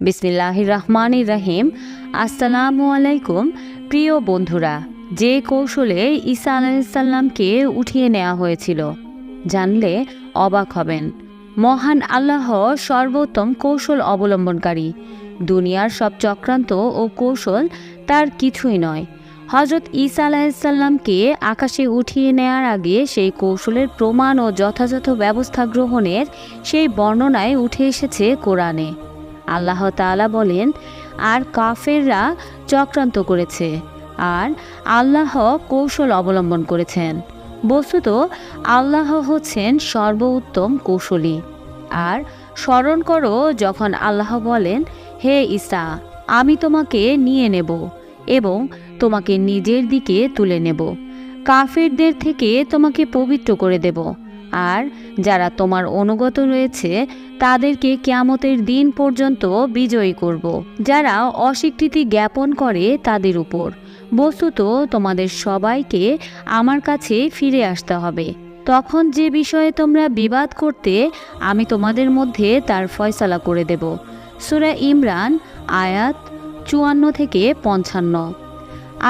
বিসমিল্লাহ রহমান রহিম আসসালামু আলাইকুম। প্রিয় বন্ধুরা, যে কৌশলে ঈসা আলাইসাল্লামকে উঠিয়ে নেওয়া হয়েছিল, জানলে অবাক হবেন। মহান আল্লাহ সর্বোত্তম কৌশল অবলম্বনকারী। দুনিয়ার সব চক্রান্ত ও কৌশল তার কিছুই নয়। হজরত ঈসা আলাহিসাল্লামকে আকাশে উঠিয়ে নেয়ার আগে সেই কৌশলের প্রমাণ ও যথাযথ ব্যবস্থা গ্রহণের সেই বর্ণনায় উঠে এসেছে কোরআনে। আল্লাহ তাআলা বলেন, আর কাফেররা চক্রান্ত করেছে আর আল্লাহ কৌশল অবলম্বন করেছেন। বস্তুত আল্লাহ হচ্ছেন সর্বোত্তম কৌশলী। আর স্মরণ করো যখন আল্লাহ বলেন, হে ইসা আমি তোমাকে নিয়ে নেব এবং তোমাকে নিজের দিকে তুলে নেব। কাফেরদের থেকে তোমাকে পবিত্র করে দেব। আর যারা তোমার অনুগত রয়েছে, তাদেরকে কিয়ামতের দিন পর্যন্ত বিজয়ী করব। যারা অস্বীকৃতি জ্ঞাপন করে তাদের উপর। বস্তুত তোমাদের সবাইকে আমার কাছে ফিরে আসতে হবে। তখন যে বিষয়ে তোমরা বিবাদ করতে, আমি তোমাদের মধ্যে তার ফয়সালা করে দেব। সুরা ইমরান, আয়াত চুয়ান্ন থেকে পঞ্চান্ন।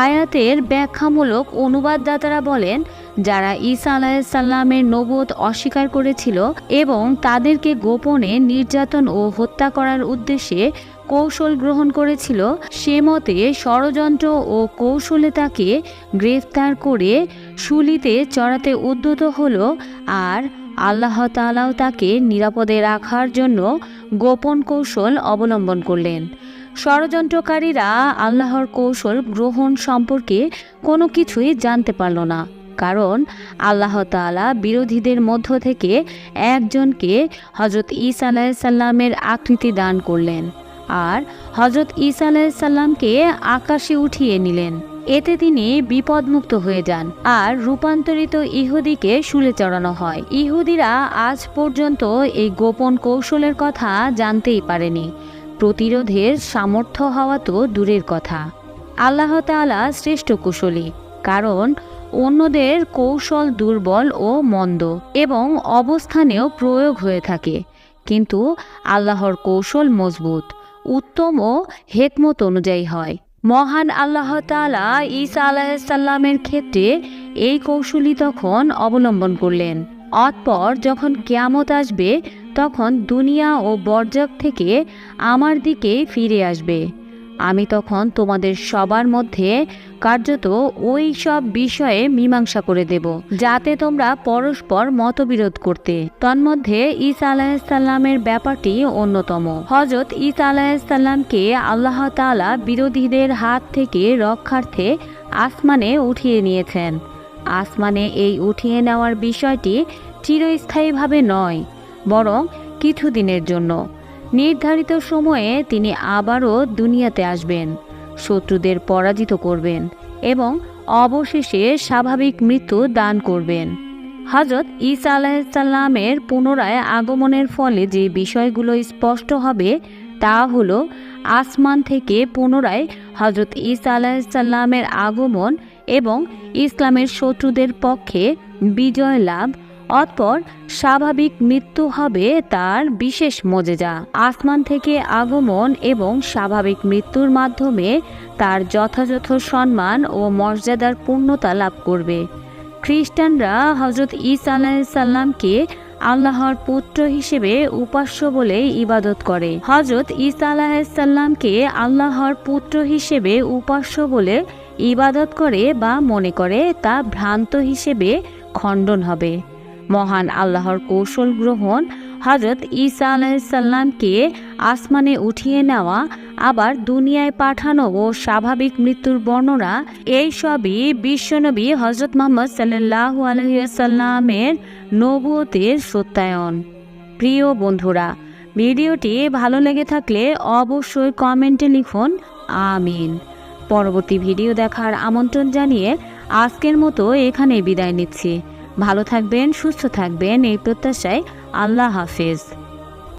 আয়াতের ব্যাখ্যামূলক অনুবাদদাতারা বলেন, যারা ঈসা আলাহিসাল্লামের নবদ অস্বীকার করেছিল এবং তাদেরকে গোপনে নির্যাতন ও হত্যা করার উদ্দেশ্যে কৌশল গ্রহণ করেছিল, সে মতে ষড়যন্ত্র ও কৌশলে তাকে গ্রেফতার করে শুলিতে চড়াতে উদ্যত হল আর আল্লাহ তালাও তাকে নিরাপদে রাখার জন্য গোপন কৌশল অবলম্বন করলেন। ষড়যন্ত্রকারীরা আল্লাহর কৌশল গ্রহণ সম্পর্কে কোনো কিছুই জানতে পারল না, কারণ আল্লাহ তালা বিরোধীদের মধ্য থেকে একজনকে হজরত ঈসা আলাইসাল্লামের আকৃতি দান করলেন আর হজরত ঈসা আলাইসাল্লামকে আকাশে উঠিয়ে নিলেন। এতে তিনি বিপদমুক্ত হয়ে যান আর রূপান্তরিত ইহুদিকে শুলে চড়ানো হয়। ইহুদিরা আজ পর্যন্ত এই গোপন কৌশলের কথা জানতেই পারেনি। প্রতিরোধের সামর্থ্য হওয়া তো দূরের কথা। আল্লাহ তাআলা শ্রেষ্ঠ কুশলী, কারণ অন্যদের কৌশল দুর্বল ও মন্দ এবং অবস্থানেও প্রয়োগ হয়ে থাকে। কিন্তু আল্লাহর কৌশল মজবুত, উত্তম ও হেকমত অনুযায়ী হয়। মহান আল্লাহ তাআলা ঈসা আলাহিসাল্লামের ক্ষেত্রে এই কৌশলী তখন অবলম্বন করলেন। অতপর যখন কেয়ামত আসবে তখন দুনিয়া ও বর্জক থেকে আমার দিকে ফিরে আসবে। আমি তখন তোমাদের সবার মধ্যে কার্যত ওই সব বিষয়ে মীমাংসা করে দেব, যাতে তোমরা পরস্পর মতবিরোধ করতে। তন্মধ্যে ঈসা আলাহিসাল্লামের ব্যাপারটি অন্যতম। হজরত ঈসা আলাহিসাল্লামকে আল্লাহ তাআলা বিরোধীদের হাত থেকে রক্ষার্থে আসমানে উঠিয়ে নিয়েছেন। আসমানে এই উঠিয়ে নেওয়ার বিষয়টি চিরস্থায়ীভাবে নয় বরং কিছুদিনের জন্য। নির্ধারিত সময়ে তিনি আবারও দুনিয়াতে আসবেন, শত্রুদের পরাজিত করবেন এবং অবশেষে স্বাভাবিক মৃত্যু দান করবেন। হজরত ঈসা আলাহিসাল্লামের পুনরায় আগমনের ফলে যে বিষয়গুলো স্পষ্ট হবে তা হল আসমান থেকে পুনরায় হজরত ঈসা আলাহিসাল্লামের আগমন এবং ইসলামের শত্রুদের পক্ষে বিজয় লাভ অতপর স্বাভাবিক মৃত্যু হবে তার বিশেষ মজেজা। আসমান থেকে আগমন এবং স্বাভাবিক মৃত্যুর মাধ্যমে তার যথাযথ সম্মান ও মর্যাদার পূর্ণতা লাভ করবে। খ্রিস্টানরা হজরত ঈসা আলাহিসাল্লামকে আল্লাহর পুত্র হিসেবে উপাস্য বলে ইবাদত করে। হজরত ঈসা আলাহিসাল্লামকে আল্লাহর পুত্র হিসেবে উপাস্য বলে ইবাদত করে বা মনে করে তা ভ্রান্ত হিসেবে খণ্ডন হবে। মহান আল্লাহর কৌশল গ্রহণ হজরত ঈসা আলাইসাল্লামকে আসমানে উঠিয়ে নেওয়া, আবার দুনিয়ায় পাঠানো ও স্বাভাবিক মৃত্যুর বর্ণনা, এই সবই বিশ্বনবী হজরত মোহাম্মদ সাল্লাহ আলহিসাল্লামের নবুয়তের সত্যায়ন। প্রিয় বন্ধুরা, ভিডিওটি ভালো লেগে থাকলে অবশ্যই কমেন্টে লিখুন, আমিন। পরবর্তী ভিডিও দেখার আমন্ত্রণ জানিয়ে আজকের মতো এখানে বিদায় নিচ্ছি। ভালো থাকবেন সুস্থ থাকবেন এই প্রত্যাশায় আল্লাহ হাফেজ।